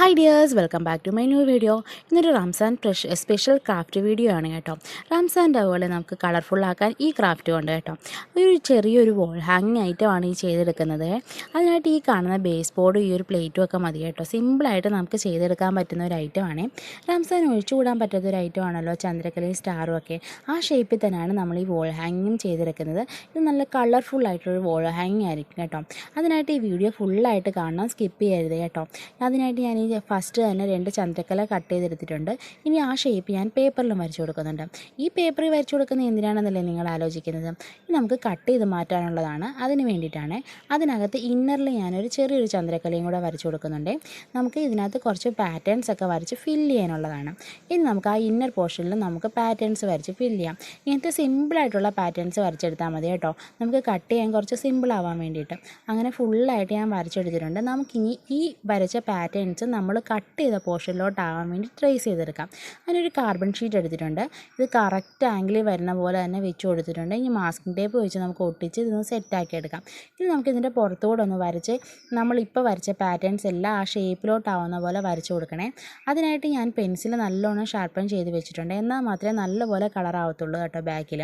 Hi dears welcome back to my new video ഇന്നൊരു Ramzan special craft video ആണ് കേട്ടോ. റംസാന്റെ അതുപോലെ നമുക്ക് കളർഫുള്ളാക്കാൻ ഈ ക്രാഫ്റ്റ് കൊണ്ട് കേട്ടോ. ഒരു ചെറിയൊരു വോൾ ഹാങ്ങിങ് ഐറ്റമാണ് ഈ ചെയ്തെടുക്കുന്നത്. അതിനായിട്ട് ഈ കാണുന്ന ബേസ് ബോർഡും ഈ ഒരു പ്ലേറ്റും ഒക്കെ മതി കേട്ടോ. സിമ്പിളായിട്ട് നമുക്ക് ചെയ്തെടുക്കാൻ പറ്റുന്ന ഒരു ഐറ്റമാണ് റംസാൻ ഒഴിച്ചുകൂടാൻ പറ്റാത്ത ഒരു ഐറ്റം ആണല്ലോ ചന്ദ്രക്കലയും സ്റ്റാറും ഒക്കെ. ആ ഷേപ്പിൽ തന്നെയാണ് നമ്മൾ ഈ വോൾ ഹാങ്ങിങ്ങും ചെയ്തെടുക്കുന്നത്. ഇത് നല്ല കളർഫുൾ ആയിട്ടൊരു വോൾ ഹാങ്ങിങ് ആയിരിക്കും കേട്ടോ. അതിനായിട്ട് ഈ വീഡിയോ ഫുള്ളായിട്ട് കാണണം സ്കിപ്പ് ചെയ്യരുത് കേട്ടോ. അതിനായിട്ട് ഞാൻ ഈ ഫസ്റ്റ് തന്നെ രണ്ട് ചന്ദ്രക്കല കട്ട് ചെയ്തെടുത്തിട്ടുണ്ട്. ഇനി ആ ഷേപ്പ് ഞാൻ പേപ്പറിലും വരച്ചു കൊടുക്കുന്നുണ്ട്. ഈ പേപ്പറിൽ വരച്ചു കൊടുക്കുന്നത് എന്തിനാണെന്നല്ലേ നിങ്ങൾ ആലോചിക്കുന്നത്? നമുക്ക് കട്ട് ചെയ്ത് മാറ്റാനുള്ളതാണ്. അതിന് വേണ്ടിയിട്ടാണ് അതിനകത്ത് ഇന്നറിൽ ഞാനൊരു ചെറിയൊരു ചന്ദ്രക്കലയും കൂടെ വരച്ചു കൊടുക്കുന്നുണ്ട്. നമുക്ക് ഇതിനകത്ത് കുറച്ച് പാറ്റേൺസ് ഒക്കെ വരച്ച് ഫില്ല് ചെയ്യാനുള്ളതാണ്. ഇനി നമുക്ക് ആ ഇന്നർ പോർഷനിൽ നമുക്ക് പാറ്റേൺസ് വരച്ച് ഫില്ല് ചെയ്യാം. ഇങ്ങനത്തെ സിമ്പിളായിട്ടുള്ള പാറ്റേൺസ് വരച്ചെടുത്താൽ മതി കേട്ടോ. നമുക്ക് കട്ട് ചെയ്യാൻ കുറച്ച് സിമ്പിൾ ആവാൻ വേണ്ടിയിട്ട്. അങ്ങനെ ഫുള്ളായിട്ട് ഞാൻ വരച്ചെടുത്തിട്ടുണ്ട്. നമുക്കിനി ഈ വരച്ച പാറ്റേൺസ് നമ്മൾ കട്ട് ചെയ്ത പോർഷനിലോട്ടാവാൻ വേണ്ടി ട്രേസ് ചെയ്തെടുക്കാം. അതിനൊരു കാർബൺ ഷീറ്റ് എടുത്തിട്ടുണ്ട്. ഇത് കറക്റ്റ് ആംഗിളിൽ വരുന്ന പോലെ തന്നെ വെച്ച് കൊടുത്തിട്ടുണ്ട്. ഇനി മാസ്കിംഗ് ടേപ്പ് വെച്ച് നമുക്ക് ഒട്ടിച്ച് ഇതൊന്ന് സെറ്റാക്കി എടുക്കാം. ഇനി നമുക്ക് ഇതിന്റെ പുറത്തുകൂടെ ഒന്ന് വരച്ച് നമ്മളിപ്പോൾ വരച്ച പാറ്റേൺസ് എല്ലാം ആ ഷേപ്പിലോട്ടാവുന്ന പോലെ വരച്ച് കൊടുക്കണേ. അതിനായിട്ട് ഞാൻ പെൻസിൽ നല്ലോണം ഷാർപ്പൺ ചെയ്ത് വെച്ചിട്ടുണ്ട്. എന്നാൽ മാത്രമേ നല്ലപോലെ കളറാവത്തുള്ളൂ കേട്ടോ ബാക്കിൽ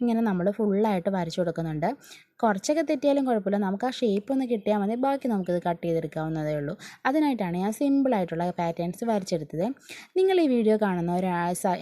ഇങ്ങനെ നമ്മൾ ഫുള്ളായിട്ട് വരച്ചു കൊടുക്കുന്നുണ്ട്. കുറച്ചൊക്കെ തെറ്റിയാലും കുഴപ്പമില്ല. നമുക്ക് ആ ഷേപ്പ് ഒന്ന് കിട്ടിയാൽ മതി. ബാക്കി നമുക്കിത് കട്ട് ചെയ്തെടുക്കാവുന്നതേ ഉള്ളൂ. അതിനായിട്ടാണ് ഞാൻ സിമ്പിളായിട്ടുള്ള പാറ്റേൺസ് വരച്ചെടുത്തത്. നിങ്ങൾ ഈ വീഡിയോ കാണുന്നവർ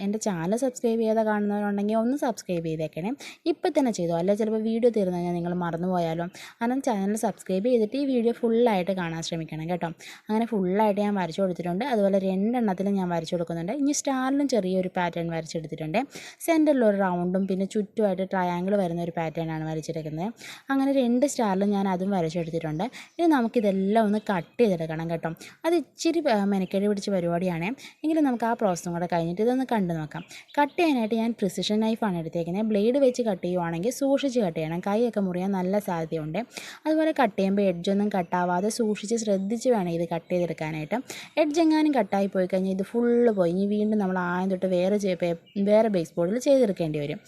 എന്റെ ചാനൽ സബ്സ്ക്രൈബ് ചെയ്താൽ കാണുന്നവരുണ്ടെങ്കിൽ ഒന്ന് സബ്സ്ക്രൈബ് ചെയ്തേക്കണേ. ഇപ്പം തന്നെ ചെയ്തോ. അല്ലെ ചിലപ്പോൾ വീഡിയോ തീർന്നു കഴിഞ്ഞാൽ നിങ്ങൾ മറന്നു പോയാലും കാരണം ചാനൽ സബ്സ്ക്രൈബ് ചെയ്തിട്ട് ഈ വീഡിയോ ഫുള്ളായിട്ട് കാണാൻ ശ്രമിക്കണം കേട്ടോ. അങ്ങനെ ഫുള്ളായിട്ട് ഞാൻ വരച്ചു കൊടുത്തിട്ടുണ്ട്. അതുപോലെ രണ്ടെണ്ണത്തിലും ഞാൻ വരച്ചു കൊടുക്കുന്നുണ്ട്. ഇനി സ്റ്റാറിലും ചെറിയൊരു പാറ്റേൺ വരച്ചെടുത്തിട്ടുണ്ട്. സെന്ററിൽ ഒരു റൗണ്ടും പിന്നെ ചുറ്റുമായിട്ട് ട്രയാങ്കിൾ വരുന്ന ഒരു പാറ്റേൺ ആണ് വരച്ചെടുക്കുന്നത്. അങ്ങനെ രണ്ട് സ്റ്റാറിലും ഞാൻ അതും വരച്ചെടുത്തിട്ടുണ്ട്. ഇനി നമുക്കിതെല്ലാം ഒന്ന് കട്ട് ചെയ്തെടുക്കണം കേട്ടോ. അത് ഇച്ചിരി മെനക്കേട് പിടിച്ച പരിപാടിയാണ്. എങ്കിലും നമുക്ക് ആ പ്രോസസ്സും കൂടെ കഴിഞ്ഞിട്ട് ഇതൊന്ന് കണ്ടു നോക്കാം. കട്ട് ചെയ്യാനായിട്ട് ഞാൻ പ്രിസിഷൻ നൈഫാണ് എടുത്തേക്കുന്നത് ബ്ലേഡ് വെച്ച് കട്ട് ചെയ്യുവാണെങ്കിൽ സൂക്ഷിച്ച് കട്ട് ചെയ്യണം. കൈയൊക്കെ മുറിയാൻ നല്ല സാധ്യതയുണ്ട്. അതുപോലെ കട്ട് ചെയ്യുമ്പോൾ എഡ്ജൊന്നും കട്ടാവാതെ സൂക്ഷിച്ച് ശ്രദ്ധിച്ച് വേണം ഇത് കട്ട് ചെയ്തെടുക്കാനായിട്ട്. എഡ്ജ് എങ്ങാനും കട്ടായി പോയി കഴിഞ്ഞാൽ ഇത് ഫുള്ള് പോയി. ഇനി വീണ്ടും നമ്മൾ ആയം തൊട്ട് വേറെ വേറെ ബേസ് ബോർഡിൽ ചെയ്തെടുക്കേണ്ടി വരും.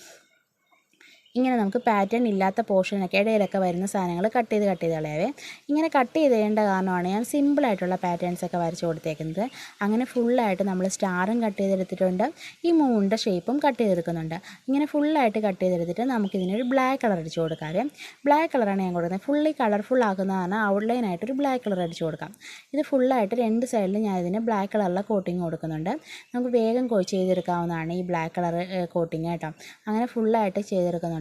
ഇങ്ങനെ നമുക്ക് പാറ്റേൺ ഇല്ലാത്ത പോർഷനൊക്കെ ഇടയിലൊക്കെ വരുന്ന സാധനങ്ങൾ കട്ട് ചെയ്ത് കട്ട് ചെയ്ത് കളയാവേ. ഇങ്ങനെ കട്ട് ചെയ്ത് ചെയ്യേണ്ട കാരണമാണ് ഞാൻ സിമ്പിളായിട്ടുള്ള പാറ്റേൺസ് ഒക്കെ വരച്ച് കൊടുത്തേക്കുന്നത്. അങ്ങനെ ഫുള്ളായിട്ട് നമ്മൾ സ്റ്റാറും കട്ട് ചെയ്തെടുത്തിട്ടുണ്ട്. ഈ മൂണിന്റെ ഷേപ്പും കട്ട് ചെയ്തെടുക്കുന്നുണ്ട്. ഇങ്ങനെ ഫുള്ളായിട്ട് കട്ട് ചെയ്തെടുത്തിട്ട് നമുക്കിതിനൊരു ബ്ലാക്ക് കളർ അടിച്ച് കൊടുക്കാവേ. ബ്ലാക്ക് കളറാണ് ഞാൻ കൊടുക്കുന്നത്. ഫുള്ളി കളർഫുൾ ആക്കുന്നതാണ് ഔട്ട്ലൈനായിട്ടൊരു ബ്ലാക്ക് കളർ അടിച്ച് കൊടുക്കാം. ഇത് ഫുള്ളായിട്ട് രണ്ട് സൈഡിലും ഞാൻ ഇതിന് ബ്ലാക്ക് കളറിലെ കോട്ടിങ് കൊടുക്കുന്നുണ്ട്. നമുക്ക് വേഗം ചെയ്തെടുക്കാവുന്നതാണ് ഈ ബ്ലാക്ക് കളർ കോട്ടിങ് കേട്ടോ. അങ്ങനെ ഫുള്ളായിട്ട് ചെയ്തെടുക്കുന്നുണ്ട്.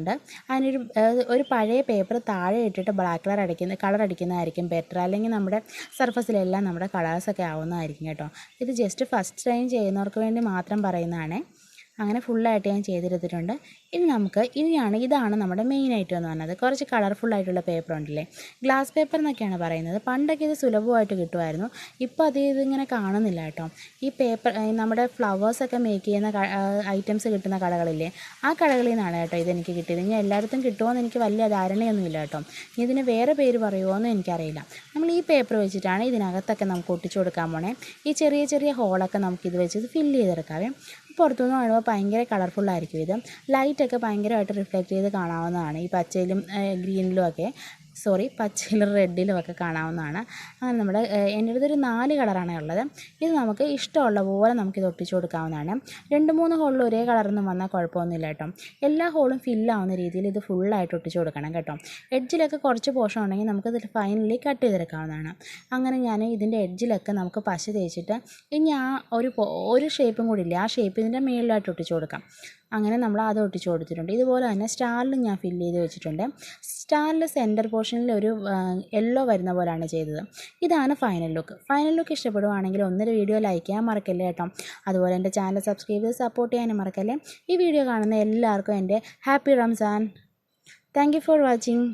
അതിനൊരു ഒരു പഴയ പേപ്പർ താഴെ ഇട്ടിട്ട് ബ്ലാക്ക് കളർ അടിക്കുന്ന കളർ അടിക്കുന്നതായിരിക്കും ബെറ്റർ അല്ലെങ്കിൽ നമ്മുടെ സർഫസിലെല്ലാം നമ്മുടെ കളേഴ്സൊക്കെ ആവുന്നതായിരിക്കും കേട്ടോ. ഇത് ജസ്റ്റ് ഫസ്റ്റ് ടൈം ചെയ്യുന്നവർക്ക് വേണ്ടി മാത്രം പറയുന്നതാണ്. അങ്ങനെ ഫുള്ളായിട്ട് ഞാൻ ചെയ്തെടുത്തിട്ടുണ്ട്. ഇനി നമുക്ക് ഇനിയാണ് ഇതാണ് നമ്മുടെ ഐറ്റം എന്ന് പറഞ്ഞത്. കുറച്ച് കളർഫുൾ ആയിട്ടുള്ള പേപ്പർ ഉണ്ടല്ലേ? ഗ്ലാസ് പേപ്പർ എന്നൊക്കെയാണ് പറയുന്നത്. പണ്ടൊക്കെ ഇത് സുലഭമായിട്ട് കിട്ടുമായിരുന്നു. ഇപ്പോൾ അത് ഇതിങ്ങനെ കാണുന്നില്ല കേട്ടോ. ഈ പേപ്പർ നമ്മുടെ ഫ്ലവേഴ്സൊക്കെ മേക്ക് ചെയ്യുന്ന ഐറ്റംസ് കിട്ടുന്ന കടകളില്ലേ? ആ കടകളിൽ നിന്നാണ് കേട്ടോ ഇതെനിക്ക് കിട്ടിയത്. ഇനി എല്ലായിടത്തും കിട്ടുമോയെന്ന് എനിക്ക് വലിയ ധാരണയൊന്നുമില്ല കേട്ടോ. ഇനി ഇതിന് വേറെ പേര് പറയുമോ എന്ന് എനിക്കറിയില്ല. നമ്മൾ ഈ പേപ്പർ വെച്ചിട്ടാണ് ഇതിനകത്തൊക്കെ നമുക്ക് ഒട്ടിച്ചു കൊടുക്കാൻ പോണേ. ഈ ചെറിയ ചെറിയ ഹോളൊക്കെ നമുക്കിത് വെച്ച് ഇത് ഫില്ല് ചെയ്തെടുക്കാവേ. പുറത്തുനിന്ന് കാണുമ്പോൾ ഭയങ്കര ആയിരിക്കും ഇത്. ലൈറ്റൊക്കെ ഭയങ്കരമായിട്ട് റിഫ്ലക്റ്റ് ചെയ്ത് കാണാവുന്നതാണ്. ഈ പച്ചയിലും ഗ്രീനിലും ഒക്കെ. സോറി പച്ചയിലും റെഡിലും ഒക്കെ കാണാവുന്നതാണ്. അങ്ങനെ നമ്മുടെ എന്റെ അടുത്തൊരു നാല് കളറാണ് ഉള്ളത്. ഇത് നമുക്ക് ഇഷ്ടമുള്ള പോലെ നമുക്കിത് ഒട്ടിച്ചു കൊടുക്കാവുന്നതാണ്. രണ്ട് മൂന്ന് ഹോളിൽ ഒരേ കളറൊന്നും വന്നാൽ കുഴപ്പമൊന്നുമില്ല കേട്ടോ. എല്ലാ ഹോളും ഫില്ലാവുന്ന രീതിയിൽ ഇത് ഫുള്ളായിട്ട് ഒട്ടിച്ചു കൊടുക്കണം കേട്ടോ. എഡ്ജിലൊക്കെ കുറച്ച് പോഷൻ ഉണ്ടെങ്കിൽ നമുക്കത് ഫൈനലി കട്ട് ചെയ്തെടുക്കാവുന്നതാണ്. അങ്ങനെ ഞാൻ ഇതിന്റെ എഡ്ജിലൊക്കെ നമുക്ക് പശ തേച്ചിട്ട് ഇനി ആ ഒരു ഒരു ഷേപ്പും കൂടി ഇല്ല ആ ഷേപ്പ് ഇതിന്റെ മുകളിലായിട്ട് ഒട്ടിച്ചു കൊടുക്കാം. അങ്ങനെ നമ്മൾ അത് ഒട്ടിച്ചു കൊടുത്തിട്ടുണ്ട്. ഇതുപോലെ തന്നെ സ്റ്റാറിലും ഞാൻ ഫില്ല് ചെയ്ത് വെച്ചിട്ടുണ്ട്. സ്റ്റാറിൽ സെന്റർ പോർഷനിൽ ഒരു യെല്ലോ വരുന്ന പോലെയാണ് ചെയ്തത്. ഇതാണ് ഫൈനൽ ലുക്ക് ഫൈനൽ ലുക്ക് ഇഷ്ടപ്പെടുവാണെങ്കിൽ ഒന്നര വീഡിയോ ലൈക്ക് ചെയ്യാൻ മറക്കല്ലേ കേട്ടോ. അതുപോലെ എന്റെ ചാനൽ സബ്സ്ക്രൈബ് ചെയ്ത് സപ്പോർട്ട് ചെയ്യാനും മറക്കല്ലേ. ഈ വീഡിയോ കാണുന്ന എല്ലാവർക്കും എന്റെ happy Ramzan thank for watching